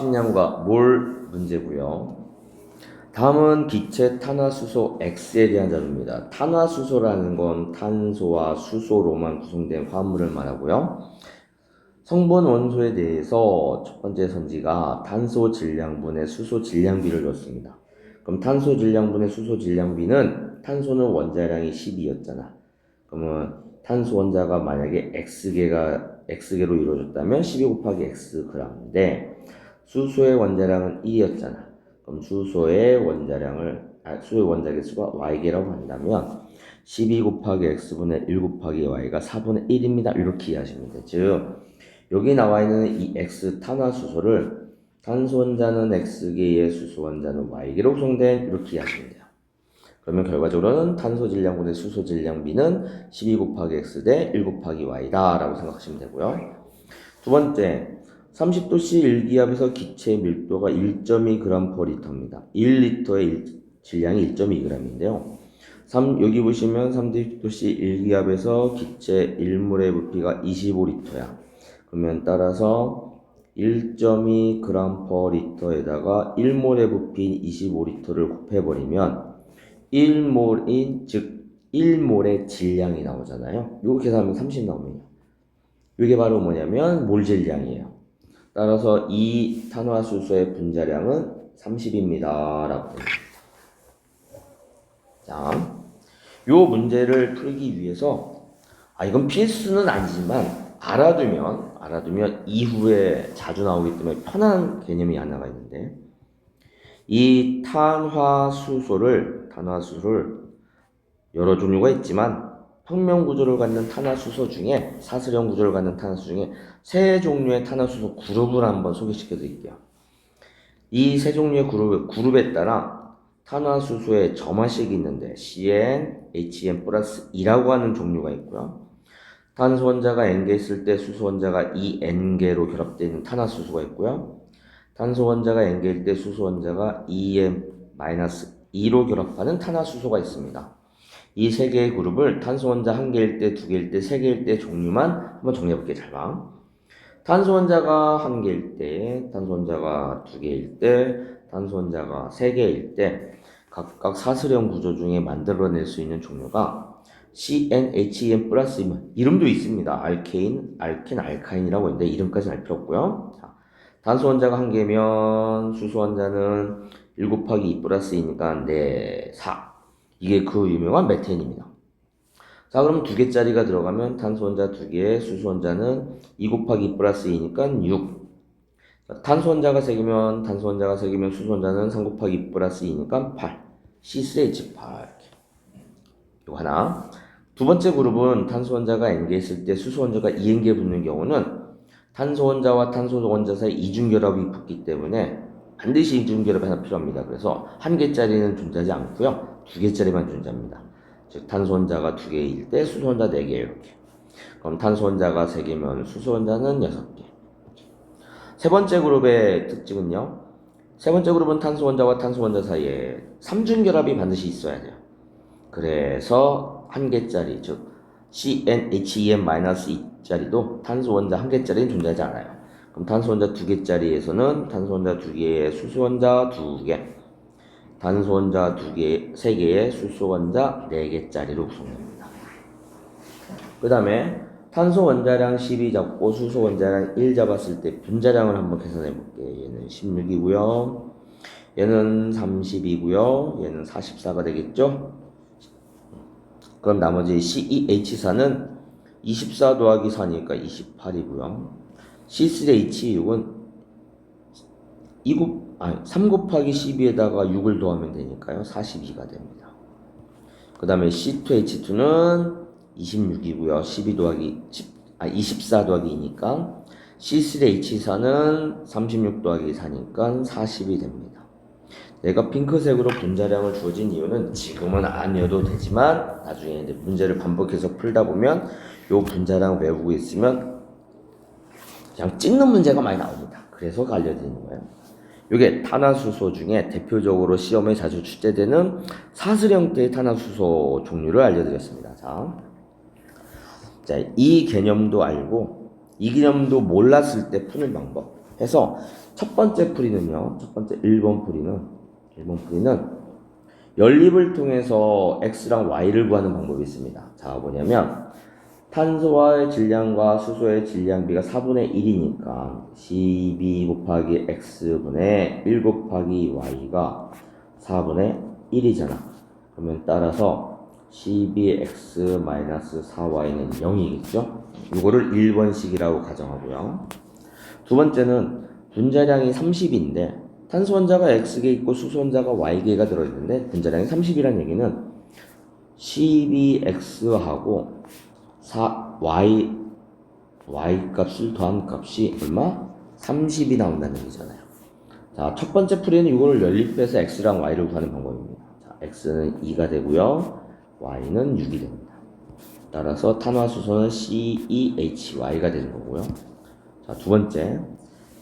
식량과 몰 문제고요. 다음은 기체 탄화수소 X에 대한 자료입니다. 탄화수소라는 건 탄소와 수소로만 구성된 화합물을 말하고요. 성분 원소에 대해서 첫 번째 선지가 탄소 질량분의 수소 질량비를 줬습니다. 그럼 탄소 질량분의 수소 질량비는 탄소는 원자량이 10이었잖아. 그러면 탄소 원자가 만약에 X개가 X개로 이루어졌다면 12 곱하기 X g인데 수소의 원자량은 1이었잖아. 그럼 수소의 원자량을 아, 수소의 원자 개수가 Y개라고 한다면 12 곱하기 X분의 1 곱하기 Y가 4분의 1입니다. 이렇게 이해하시면 돼요. 즉 여기 나와 있는 이 X 탄화수소를 탄소 원자는 X개의 수소 원자는 Y개로 구성된 이렇게 이해하시면 돼요. 그러면 결과적으로는 탄소 질량분의 수소 질량비는 12 곱하기 x 대 1 곱하기 y다 라고 생각하시면 되고요. 두 번째, 30도씨 일기압에서 기체 밀도가 1.2g/L입니다. 1리터의 질량이 1.2g인데요. 3, 여기 보시면 30도씨 일기압에서 기체 1몰의 부피가 25리터야. 그러면 따라서 1.2g/L에다가 1몰의 부피인 25리터를 곱해버리면 1몰인 즉 1몰의 질량이 나오잖아요. 이거 계산하면 30 나옵니다. 이게 바로 뭐냐면 몰 질량이에요. 따라서 이 탄화수소의 분자량은 30입니다. 라고. 자, 요 문제를 풀기 위해서 아 이건 필수는 아니지만 알아두면 알아두면 이후에 자주 나오기 때문에 편한 개념이 하나가 있는데 이 탄화수소를 탄화수소를 여러 종류가 있지만 평면 구조를 갖는 탄화수소 중에 사슬형 구조를 갖는 탄화수소 중에 세 종류의 탄화수소 그룹을 한번 소개시켜 드릴게요. 이 세 종류의 그룹, 그룹에 따라 탄화수소의 점화식이 있는데 CN, HN 플러스 2라고 하는 종류가 있고요. 탄소 원자가 N개 있을 때 수소 원자가 2N개로 결합되는 탄화수소가 있고요. 탄소 원자가 N개일 때 수소 원자가 2M-2로 결합하는 탄화수소가 있습니다. 이 세 개의 그룹을 탄소 원자 한 개일 때, 두 개일 때, 세 개일 때 종류만 한번 정리해 볼게요. 잘 봐. 탄소 원자가 한 개일 때, 탄소 원자가 두 개일 때, 탄소 원자가 세 개일 때 각각 사슬형 구조 중에 만들어낼 수 있는 종류가 CnHn 플러스이면 이름도 있습니다. 알케인, 알켄, 알카인이라고 있는데 이름까지는 알 필요 없고요. 자, 탄소 원자가 한 개면 수소 원자는 1 곱하기 2 플러스 2니까 4, 4. 이게 그 유명한 메탄입니다. 자, 그럼 두 개짜리가 들어가면 탄소 원자 두 개, 수소 원자는 2 곱하기 2 플러스 2니까 6. 자, 탄소 원자가 세 개면 탄소 원자가 세 개면 수소 원자는 3 곱하기 2 플러스 2니까 8. C3H8. 이거 하나. 두 번째 그룹은 탄소 원자가 N개 있을 때 수소 원자가 2N개 붙는 경우는 탄소 원자와 탄소 원자 사이 이중 결합이 붙기 때문에 반드시 이중 결합이 하나 필요합니다. 그래서 한 개짜리는 존재하지 않고요. 두 개짜리만 존재합니다. 즉 탄소 원자가 두 개일 때 수소 원자 네 개 이렇게. 그럼 탄소 원자가 세 개면 수소 원자는 여섯 개. 세 번째 그룹의 특징은요. 세 번째 그룹은 탄소 원자와 탄소 원자 사이에 삼중 결합이 반드시 있어야 돼요. 그래서 한 개짜리 즉 CnHen-2짜리도 탄소 원자 한 개짜리는 존재하지 않아요. 그럼 탄소 원자 두 개짜리에서는 탄소 원자 두 개에 수소 원자 두 개, 탄소 원자 두 개, 세 개에 수소 원자 네 개짜리로 구성됩니다. 그 다음에 탄소 원자량 12 잡고 수소 원자량 1 잡았을 때 분자량을 한번 계산해 볼게요. 얘는 16이고요. 얘는 30이고요. 얘는 44가 되겠죠? 그럼 나머지 CEH4는 24 더하기 4니까 28이고요. C3H6은 2 곱, 아니, 3 곱하기 12에다가 6을 더하면 되니까요. 42가 됩니다. 그 다음에 C2H2는 26이고요. 12 더하기 10, 아, 24 더하기 2니까 C3H4는 36 더하기 4니까 40이 됩니다. 내가 핑크색으로 분자량을 주어진 이유는 지금은 아니어도 되지만 나중에 이제 문제를 반복해서 풀다 보면 요 분자량 외우고 있으면 그냥 찍는 문제가 많이 나옵니다. 그래서 알려드리는 거예요. 이게 탄화수소 중에 대표적으로 시험에 자주 출제되는 사슬 형태의 탄화수소 종류를 알려드렸습니다. 자, 자, 이 개념도 알고 이 개념도 몰랐을 때 푸는 방법. 해서 첫 번째 풀이는요. 첫 번째 1번 풀이는 1번 풀이는 연립을 통해서 x랑 y를 구하는 방법이 있습니다. 자, 뭐냐면 탄소와의 질량과 수소의 질량비가 4분의 1이니까 12 곱하기 x분의 1 곱하기 y가 4분의 1이잖아. 그러면 따라서 12x-4y는 0이겠죠? 이거를 1번식이라고 가정하고요. 두 번째는 분자량이 30인데 탄소 원자가 x개 있고 수소 원자가 y개가 들어있는데 분자량이 30이라는 얘기는 12x하고 4 y y 값을 더한 값이 얼마? 30이 나온다는 얘기잖아요. 자, 첫 번째 풀이는 이거를 연립해서 x랑 y를 구하는 방법입니다. 자, x는 2가 되고요. y는 6이 됩니다. 따라서 탄화수소는 CEHY가 되는 거고요. 자, 두 번째.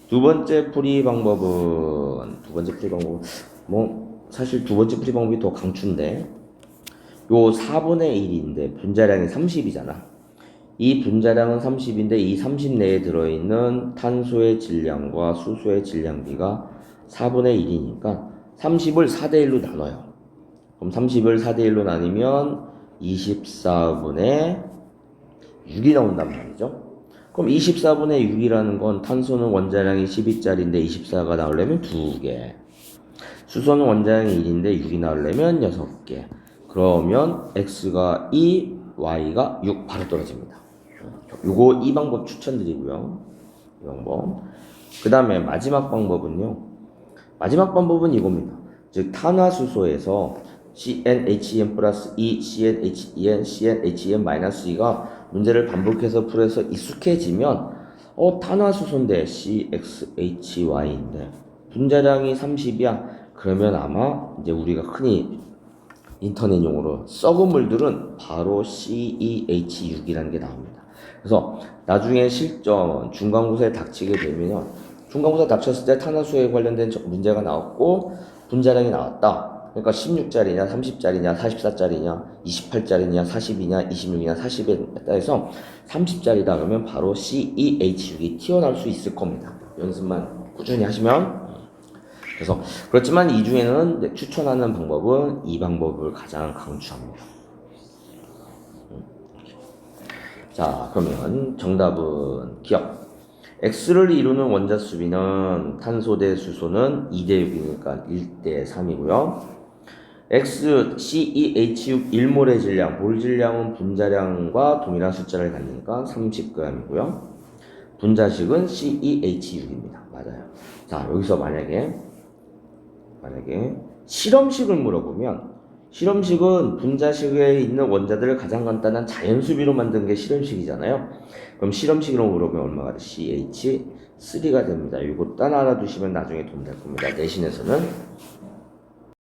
두 번째 풀이 방법은 두 번째 풀이 방법은 뭐 사실 두 번째 풀이 방법이 더 강추인데 요 4분의 1인데 분자량이 30이잖아. 이 분자량은 30인데 이 30 내에 들어있는 탄소의 질량과 수소의 질량비가 4분의 1이니까 30을 4대 1로 나눠요. 그럼 30을 4대 1로 나누면 24분의 6이 나온단 말이죠. 그럼 24분의 6이라는 건 탄소는 원자량이 12짜리인데 24가 나오려면 2개. 수소는 원자량이 1인데 6이 나오려면 6개. 그러면 x가 2, y가 6 바로 떨어집니다. 요거 이 방법 추천드리고요. 이 방법. 그 다음에 마지막 방법은요. 마지막 방법은 이겁니다. 즉 탄화수소에서 CnHn 플러스 2, CnHen, CnHen 마이너스 2가 문제를 반복해서 풀어서 익숙해지면 어 탄화수소인데 CxHy인데 분자량이 30이야. 그러면 아마 이제 우리가 흔히 인터넷 용어로 썩은 물들은 바로 CEH6이라는 게 나옵니다. 그래서 나중에 실전 중간고사에 닥치게 되면 중간고사 닥쳤을 때 탄화수에 관련된 저- 문제가 나왔고 분자량이 나왔다. 그러니까 16짜리냐, 30짜리냐, 44짜리냐, 28짜리냐, 40이냐, 26이냐, 40에 따라서 30짜리다 그러면 바로 CEH6이 튀어나올 수 있을 겁니다. 연습만 꾸준히 하시면 그래서 그렇지만 이 중에는 네, 추천하는 방법은 이 방법을 가장 강추합니다. 자, 그러면 정답은 기억. X를 이루는 원자 수비는 탄소 대 수소는 2대 6이니까 1대 3이고요. X, CEH6 1몰의 질량, 몰 질량은 분자량과 동일한 숫자를 갖으니까 30g이고요. 분자식은 CEH6입니다. 맞아요. 자, 여기서 만약에 만약에 실험식을 물어보면 실험식은 분자식에 있는 원자들을 가장 간단한 자연수비로 만든 게 실험식이잖아요. 그럼 실험식으로 물어보면 얼마가 돼? CH3가 됩니다. 이거 따라 알아두시면 나중에 도움 될 겁니다. 내신에서는